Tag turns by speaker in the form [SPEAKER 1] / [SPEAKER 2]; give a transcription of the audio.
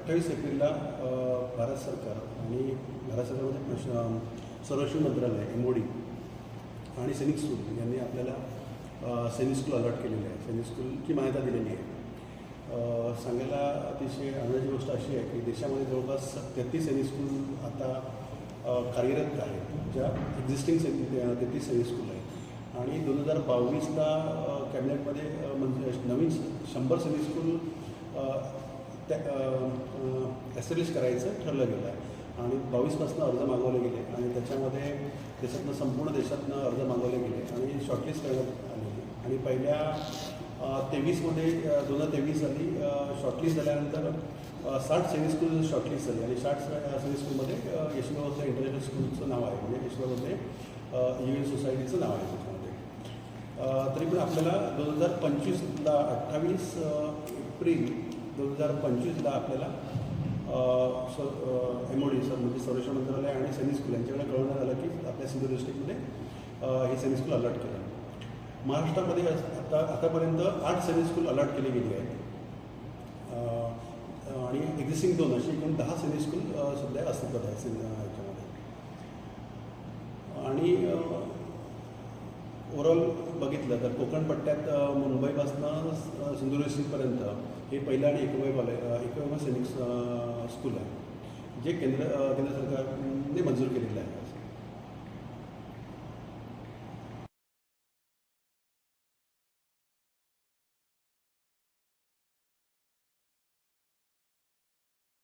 [SPEAKER 1] अठ्ठावीस एप्रिलला भारत सरकार आणि भारत सरकारमध्ये प्रश- संरक्षण मंत्रालय एम ओ डी आणि सैनिक स्कूल यांनी आपल्याला सैनिक स्कूल अलॉट केलेले आहे. सैनिक स्कूलची मान्यता दिलेली आहे. सांगायला अतिशय आनंदाची गोष्ट अशी आहे की देशामध्ये जवळपास तेहतीस सैनिक स्कूल आता कार्यरत आहेत ज्या एक्झिस्टिंग सैनिक तेहतीस सैनिक स्कूल आहेत. आणि दोन हजार बावीसला कॅबिनेटमध्ये म्हणजे नवीन शंभर सैनिक स्कूल त्या एस्टॅब्लिश करायचं ठरलं गेलं आहे. आणि बावीसपासून अर्ज मागवले गेले. आणि त्याच्यामध्ये देशातनं संपूर्ण देशातनं अर्ज मागवले गेले. आणि शॉर्टलिस्ट करण्यात आले आणि पहिल्या तेवीसमध्ये दोन हजार तेवीस साली शॉर्टलिस्ट झाल्यानंतर साठ सैनिक स्कूल शॉर्टलिस्ट झाली. आणि साठ सैनिक स्कूलमध्ये यशवंत इंटरनॅशनल स्कूलचं नाव आहे. म्हणजे यशवंत यू एन सोसायटीचं नाव आहे त्याच्यामध्ये. तरी पण आपल्याला दोन हजार पंचवीसला अठ्ठावीस एप्रिल दोन हजार पंचवीसला आपल्याला एम ओ डी सर म्हणजे संरक्षण मंत्रालय आणि सैनिक स्कूल यांच्याकडे कळवण्यात आलं की आपल्या सिंधुदुर्ग डिस्ट्रिक्टमध्ये हे सैनिक स्कूल अलॉट केलं. महाराष्ट्रामध्ये आता आतापर्यंत आठ सैनिक स्कूल अलॉट केली गेली आहेत. आणि एक्झिस्टिंग दोन अशी एकूण दहा सैनिक स्कूल सध्या अस्तित्वात आहेत ओव्हरऑल बघितलं तर कोकण पट्ट्यात मुंबईपासनं सिंधुदुर्गपर्यंत हे पहिलं आणि एकमेव कॉलेज एकमेव सैनिक स्कूल आहे. जे केंद्र केंद्र सरकारने मंजूर केलेलं आहे.